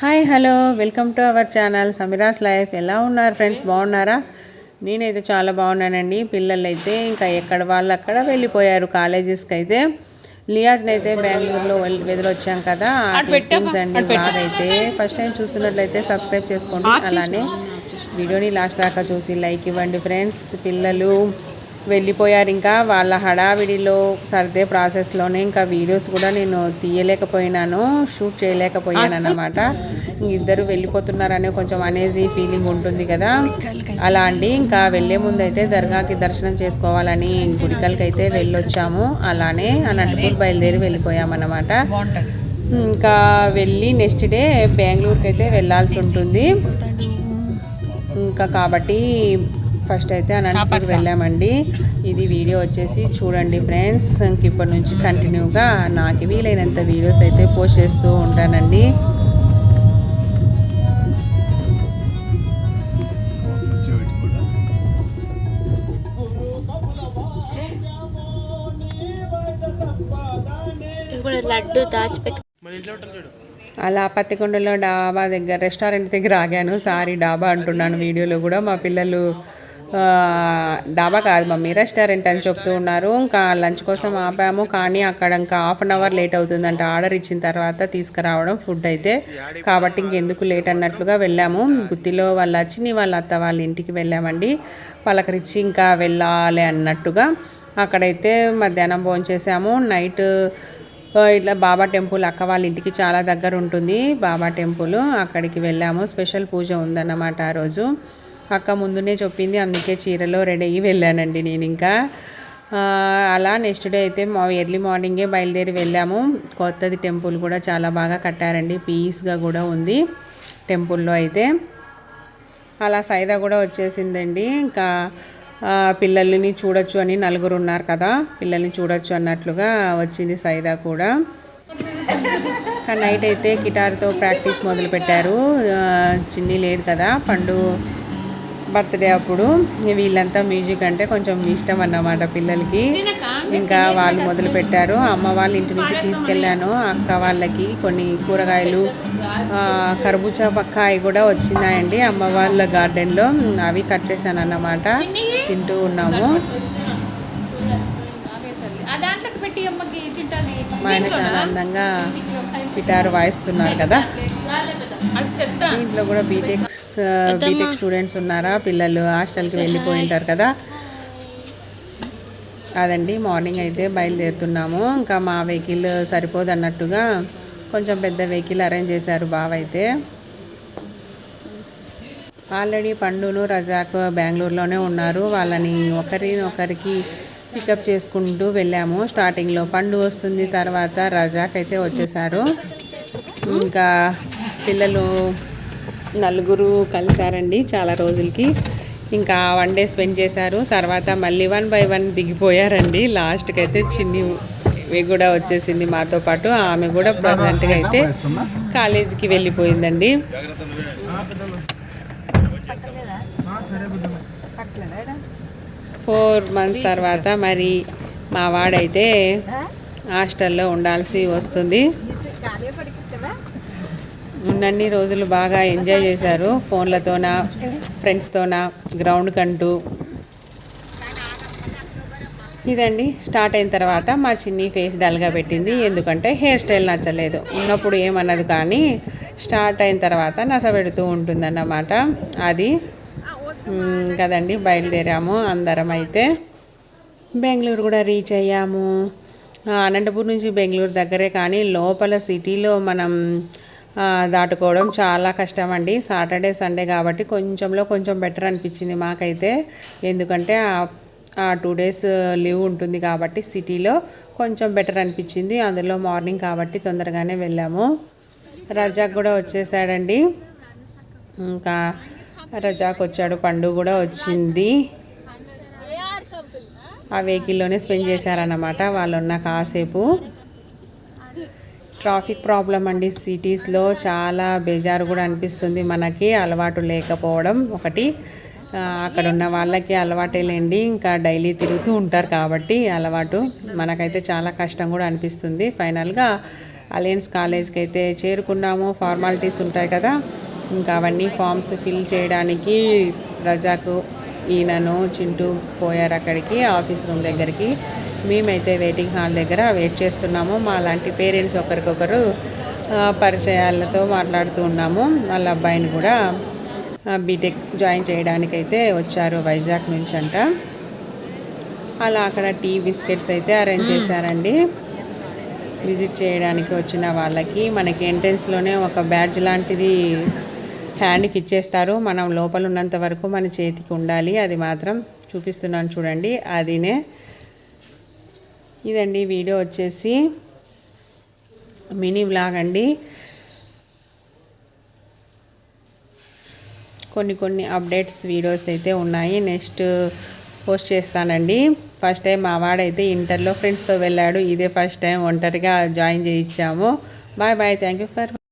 Hi hello. Welcome to our channel Sameera's life. ఎలా ఉన్నారు friends? బాగున్నారా? నేనైతే చాలా బాగున్నానండి. పిల్లలు అయితే ఇంకా ఎక్కడ వాళ్ళు అక్కడ వెళ్ళిపోయారు కాలేజెస్కి అయితే లియాజ్ని అయితే బెంగళూరులో వెదిలొచ్చాం కదా క్లిప్పింగ్స్ అండి బ్లాగ్ అయితే ఫస్ట్ టైం చూస్తున్నట్లయితే సబ్స్క్రైబ్ చేసుకోండి. అలానే వీడియోని లాస్ట్ దాకా చూసి లైక్ ఇవ్వండి ఫ్రెండ్స్. పిల్లలు వెళ్ళిపోయారు. ఇంకా వాళ్ళ హడావిడిలో సర్దే ప్రాసెస్లోనే ఇంకా వీడియోస్ కూడా నేను తీయలేకపోయినాను షూట్ చేయలేకపోయాను అన్నమాట. ఇద్దరు వెళ్ళిపోతున్నారనే కొంచెం అనేజీ ఫీలింగ్ ఉంటుంది కదా. అలా అండి. ఇంకా వెళ్ళే ముందు అయితే దర్గాకి దర్శనం చేసుకోవాలని గుడికలకి అయితే వెళ్ళొచ్చాము. అలానే అనంతపూర్ బయలుదేరి వెళ్ళిపోయామన్నమాట. ఇంకా వెళ్ళి నెక్స్ట్ డే బెంగళూరుకి అయితే వెళ్ళాల్సి ఉంటుంది. ఇంకా కాబట్టి ఫస్ట్ అయితే అనంతపూర్ వెళ్ళామండి. ఇది వీడియో వచ్చేసి చూడండి ఫ్రెండ్స్. ఇంక ఇప్పటి నుంచి కంటిన్యూగా నాకు వీలైనంత వీడియోస్ అయితే పోస్ట్ చేస్తూ ఉంటానండి. ఇప్పుడు లడ్డు దాచిపెట్టు. అలా పత్తికొండలో డాబా దగ్గర రెస్టారెంట్ దగ్గర ఆగాను. సారీ డాబా అంటున్నాను వీడియోలో కూడా. మా పిల్లలు డాబా కాదు మమ్మీ రెస్టారెంట్ అని చెప్తూ ఉన్నారు. ఇంకా లంచ్ కోసం ఆపాము. కానీ అక్కడ ఇంకా హాఫ్ అన్ అవర్ లేట్ అవుతుందంట. ఆర్డర్ ఇచ్చిన తర్వాత తీసుకురావడం ఫుడ్ అయితే. కాబట్టి ఇంకెందుకు లేట్ అన్నట్లుగా వెళ్ళాము. గుత్తిలో వాళ్ళ చిన్ని వాళ్ళ అత్త వాళ్ళ ఇంటికి వెళ్ళామండి. పలకరించి ఇంకా వెళ్ళాలి అన్నట్టుగా అక్కడైతే మధ్యాహ్నం భోంచేసాము. నైట్ ఇట్లా బాబా టెంపుల్ అక్క వాళ్ళ ఇంటికి చాలా దగ్గర ఉంటుంది. బాబా టెంపుల్ అక్కడికి వెళ్ళాము. స్పెషల్ పూజ ఉందన్నమాట ఆ రోజు. అక్క ముందునే చెప్పింది అందుకే చీరలో రెడీ అయ్యి వెళ్ళానండి నేను ఇంకా. అలా నెక్స్ట్ డే అయితే మా ఎర్లీ మార్నింగే బయలుదేరి వెళ్ళాము. కొత్తది టెంపుల్ కూడా చాలా బాగా కట్టారండి పీస్గా కూడా ఉంది టెంపుల్లో అయితే. అలా సైదా కూడా వచ్చేసిందండి ఇంకా పిల్లల్ని చూడొచ్చు అని నలుగురు ఉన్నారు కదా పిల్లల్ని చూడొచ్చు అన్నట్లుగా వచ్చింది సైదా కూడా. నైట్ అయితే గిటార్తో ప్రాక్టీస్ మొదలుపెట్టారు చిన్ని లేదు కదా పండు బర్త్డే అప్పుడు వీళ్ళంతా మ్యూజిక్ అంటే కొంచెం ఇష్టం అన్నమాట పిల్లలకి. ఇంకా వాళ్ళు మొదలు పెట్టారు అమ్మ వాళ్ళ ఇంటి నుంచి తీసుకెళ్ళాను. అక్క వాళ్ళకి కొన్ని కూరగాయలు కర్బూజా పక్కాయ కూడా వచ్చినాయండి. అమ్మ వాళ్ళ గార్డెన్లో అవి కట్ చేశాను అన్నమాట తింటూ ఉన్నాము. పెట్టి అమ్మకి తింటది మా ఆయన చాలా అందంగా గిటార్ వాయిస్తున్నారు కదా. ఇంట్లో కూడా బీటెక్స్ బీటెక్ స్టూడెంట్స్ ఉన్నారా? పిల్లలు హాస్టల్కి వెళ్ళిపోయి ఉంటారు కదా. అదండి మార్నింగ్ అయితే బయలుదేరుతున్నాము. ఇంకా మా వెహికల్ సరిపోదు అన్నట్టుగా కొంచెం పెద్ద వెహికల్ అరేంజ్ చేశారు బావ అయితే. ఆల్రెడీ పండును రజాక్ బెంగళూరులోనే ఉన్నారు. వాళ్ళని ఒకరిని ఒకరికి పికప్ చేసుకుంటూ వెళ్ళాము. స్టార్టింగ్లో పండు వస్తుంది తర్వాత రజాక్ అయితే వచ్చేసారు. ఇంకా పిల్లలు నలుగురు కలిశారండి చాలా రోజులకి. ఇంకా వన్ డే స్పెండ్ చేశారు. తర్వాత మళ్ళీ వన్ బై వన్ దిగిపోయారండి. లాస్ట్కి అయితే చిన్ని ఇవి కూడా వచ్చేసింది మాతో పాటు. ఆమె కూడా ప్రజెంట్గా అయితే కాలేజీకి వెళ్ళిపోయిందండి. ఫోర్ మంత్స్ తర్వాత మరి మా వాడైతే హాస్టల్లో ఉండాల్సి వస్తుంది. ఉన్నన్ని రోజులు బాగా ఎంజాయ్ చేశారు. ఫోన్లతోనా ఫ్రెండ్స్తోనా గ్రౌండ్ కంటూ. ఇదండి. స్టార్ట్ అయిన తర్వాత మా చిన్ని ఫేస్ డల్గా పెట్టింది. ఎందుకంటే హెయిర్ స్టైల్ నచ్చలేదు. ఉన్నప్పుడు ఏమన్నది కానీ స్టార్ట్ అయిన తర్వాత నస పెడుతూ ఉంటుందన్నమాట. అది కదండి బయలుదేరాము అందరం అయితే బెంగళూరు కూడా రీచ్ అయ్యాము. అనంతపూర్ నుంచి బెంగళూరు దగ్గరే కానీ లోపల సిటీలో మనం దాటుకోవడం చాలా కష్టం అండి సాటర్డే సండే కాబట్టి కొంచెంలో కొంచెం బెటర్ అనిపించింది మాకైతే. ఎందుకంటే ఆ- ఆ టూ డేస్ లీవ్ ఉంటుంది కాబట్టి సిటీలో కొంచెం బెటర్ అనిపించింది. అందులో మార్నింగ్ కాబట్టి తొందరగానే వెళ్ళాము. రజాక్ కూడా వచ్చేసాడండి. ఇంకా రజాక్ వచ్చాడు పండు కూడా వచ్చింది. ఆ వెహికల్లోనే స్పెండ్ చేశారన్నమాట వాళ్ళు ఉన్న కాసేపు. ట్రాఫిక్ ప్రాబ్లం అండి సిటీస్లో చాలా బేజారు కూడా అనిపిస్తుంది మనకి అలవాటు లేకపోవడం ఒకటి. అక్కడ ఉన్న వాళ్ళకి అలవాటే లేండి ఇంకా డైలీ తిరుగుతూ ఉంటారు కాబట్టి అలవాటు. మనకైతే చాలా కష్టం కూడా అనిపిస్తుంది. ఫైనల్గా అలయన్స్ కాలేజ్కి అయితే చేరుకున్నాము. ఫార్మాలిటీస్ ఉంటాయి కదా ఇంకా అవన్నీ ఫామ్స్ ఫిల్ చేయడానికి రజాకు ఈయనను చింటూ పోయారు అక్కడికి ఆఫీస్ రూమ్ దగ్గరికి. మేమైతే వెయిటింగ్ హాల్ దగ్గర వెయిట్ చేస్తున్నాము. మా లాంటి పేరెంట్స్ ఒకరికొకరు పరిచయాలతో మాట్లాడుతూ ఉన్నాము. వాళ్ళ అబ్బాయిని కూడా బీటెక్ జాయిన్ చేయడానికైతే వచ్చారు వైజాగ్ నుంచి అంట అలా అక్కడ టీ బిస్కెట్స్ అయితే అరేంజ్ చేశారండి. విజిట్ చేయడానికి వచ్చిన వాళ్ళకి మనకి ఎంట్రెన్స్లోనే ఒక బ్యాడ్జ్ లాంటిది హ్యాండ్కి ఇచ్చేస్తారు మనం లోపల ఉన్నంత వరకు మన చేతికి ఉండాలి. అది మాత్రం చూపిస్తున్నాను చూడండి. అదినే ఇదండి వీడియో వచ్చేసి మినీ వ్లాగ్ అండి. కొన్ని కొన్ని అప్డేట్స్ వీడియోస్ అయితే ఉన్నాయి. నెక్స్ట్ పోస్ట్ చేస్తానండి. ఫస్ట్ టైం మా వాడైతే ఇంటర్లో ఫ్రెండ్స్తో వెళ్ళాడు. ఇదే ఫస్ట్ టైం ఒంటరిగా జాయిన్ చేయించాము. Bye bye. Thank you for